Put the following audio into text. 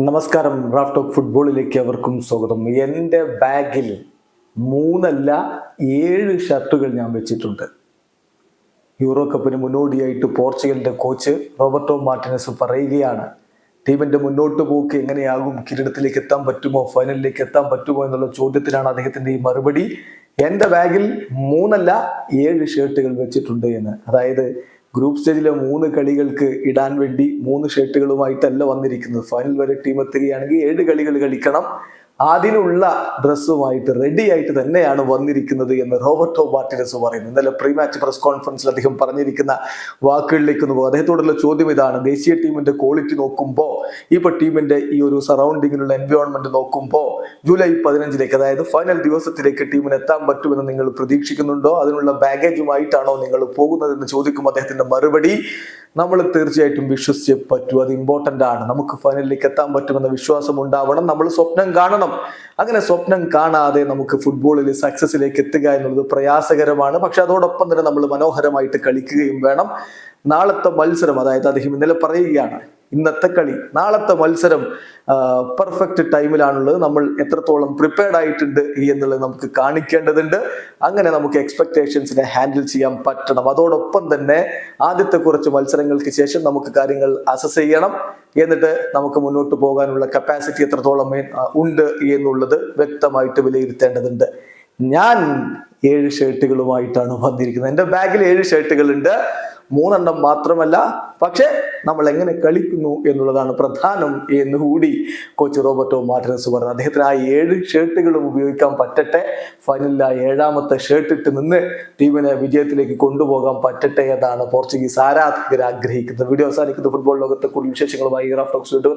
നമസ്കാരം. Raf talk ഫുട്ബോളിലേക്ക് അവർക്കും സ്വാഗതം. എന്റെ ബാഗിൽ മൂന്നല്ല ഏഴ് ഷർട്ടുകൾ ഞാൻ വെച്ചിട്ടുണ്ട്. യൂറോ കപ്പിന് മുന്നോടിയായിട്ട് പോർച്ചുഗലിന്റെ കോച്ച് റോബർട്ടോ മാർട്ടിനസ് പറയുകയാണ് ടീമിന്റെ മുന്നോട്ട് പോക്ക് എങ്ങനെയാകും? കിരീടത്തിലേക്ക് എത്താൻ പറ്റുമോ? ഫൈനലിലേക്ക് എത്താൻ പറ്റുമോ? എന്നുള്ള ചോദ്യത്തിനാണ് അദ്ദേഹത്തിന്റെ ഈ മറുപടി. എന്റെ ബാഗിൽ മൂന്നല്ല ഏഴ് ഷർട്ടുകൾ വെച്ചിട്ടുണ്ട് എന്ന്. അതായത് ഗ്രൂപ്പ് സ്റ്റേജിലെ മൂന്ന് കളികൾക്ക് ഇടാൻ വേണ്ടി മൂന്ന് ഷർട്ടുകളുമായിട്ടല്ല വന്നിരിക്കുന്നത്. ഫൈനൽ വരെ ടീം എത്തുകയാണെങ്കിൽ ഏഴ് കളികൾ കളിക്കണം. അതിനുള്ള ഡ്രസ്സുമായിട്ട് റെഡി ആയിട്ട് തന്നെയാണ് വന്നിരിക്കുന്നത് എന്ന് റോബർട്ടോ മാർട്ടിനസ് പറയുന്നു. ഇന്നലെ പ്രീ മാച്ച് പ്രസ് കോൺഫറൻസിൽ അദ്ദേഹം പറഞ്ഞിരിക്കുന്ന വാക്കുകളിലേക്ക് പോകും. അദ്ദേഹത്തോടുള്ള ചോദ്യം ഇതാണ്. ദേശീയ ടീമിന്റെ ക്വാളിറ്റി നോക്കുമ്പോൾ ഇപ്പൊ ടീമിന്റെ ഈ ഒരു സറൗണ്ടിങ്ങിലുള്ള എൻവയോൺമെന്റ് നോക്കുമ്പോൾ ജൂലൈ പതിനഞ്ചിലേക്ക് അതായത് ഫൈനൽ ദിവസത്തിലേക്ക് ടീമിന് എത്താൻ പറ്റുമെന്ന് നിങ്ങൾ പ്രതീക്ഷിക്കുന്നുണ്ടോ? അതിനുള്ള ബാഗേജുമായിട്ടാണോ നിങ്ങൾ പോകുന്നതെന്ന് ചോദിക്കുമ്പോൾ അദ്ദേഹത്തിന്റെ മറുപടി നമ്മൾ തീർച്ചയായിട്ടും വിശ്വസിച്ചേ പറ്റൂ. അത് ഇമ്പോർട്ടന്റ് ആണ്. നമുക്ക് ഫൈനലിലേക്ക് എത്താൻ പറ്റുമെന്ന വിശ്വാസം ഉണ്ടാവണം. നമ്മൾ സ്വപ്നം കാണണം. അങ്ങനെ സ്വപ്നം കാണാതെ നമുക്ക് ഫുട്ബോളിൽ സക്സസിലേക്ക് എത്തുക എന്നുള്ളത് പ്രയാസകരമാണ്. പക്ഷെ അതോടൊപ്പം തന്നെ നമ്മൾ മനോഹരമായിട്ട് കളിക്കുകയും വേണം. നാളത്തെ മത്സരം അതായത് അദ്ദേഹം ഇന്നലെ പറയുകയാണ് ഇന്നത്തെ കളി നാളത്തെ മത്സരം പെർഫെക്റ്റ് ടൈമിലാണുള്ളത് നമ്മൾ എത്രത്തോളം പ്രിപ്പയർഡ് ആയിട്ടുണ്ട് എന്നുള്ളത് നമുക്ക് കാണിക്കേണ്ടതുണ്ട്. അങ്ങനെ നമുക്ക് എക്സ്പെക്ടേഷൻസിനെ ഹാൻഡിൽ ചെയ്യാൻ പറ്റണം. അതോടൊപ്പം തന്നെ ആദ്യത്തെ കുറച്ച് മത്സരങ്ങൾക്ക് ശേഷം നമുക്ക് കാര്യങ്ങൾ അസസ് ചെയ്യണം. എന്നിട്ട് നമുക്ക് മുന്നോട്ട് പോകാനുള്ള കപ്പാസിറ്റി എത്രത്തോളം ഉണ്ട് എന്നുള്ളത് വ്യക്തമായിട്ട് വിലയിരുത്തേണ്ടതുണ്ട്. ഞാൻ ഏഴ് ഷർട്ടുകളുമായിട്ടാണ് വന്നിരിക്കുന്നത്. എന്റെ ബാഗിൽ ഏഴ് ഷർട്ടുകളുണ്ട് മൂന്നെണ്ണം മാത്രമല്ല. പക്ഷേ നമ്മൾ എങ്ങനെ കളിക്കുന്നു എന്നുള്ളതാണ് പ്രധാനം എന്ന് കൂടി കോച്ച് റോബർട്ടോ മാർട്ടിനസ് പറഞ്ഞു. അദ്ദേഹത്തിന് ആ ഏഴ് ഷർട്ടുകളും ഉപയോഗിക്കാൻ പറ്റട്ടെ. ഫൈനലിൽ ആ ഏഴാമത്തെ ഷർട്ട് ഇട്ട് നിന്ന് ടീമിനെ വിജയത്തിലേക്ക് കൊണ്ടുപോകാൻ പറ്റട്ടെ എന്നാണ് പോർച്ചുഗീസ് ആരാധകർ ആഗ്രഹിക്കുന്നത്. വീഡിയോ അവസാനിക്കുന്ന. ഫുട്ബോൾ ലോകത്തെ കൂടുതൽ വിശേഷങ്ങളുമായി റാഫ് ടോക്സ് വീണ്ടും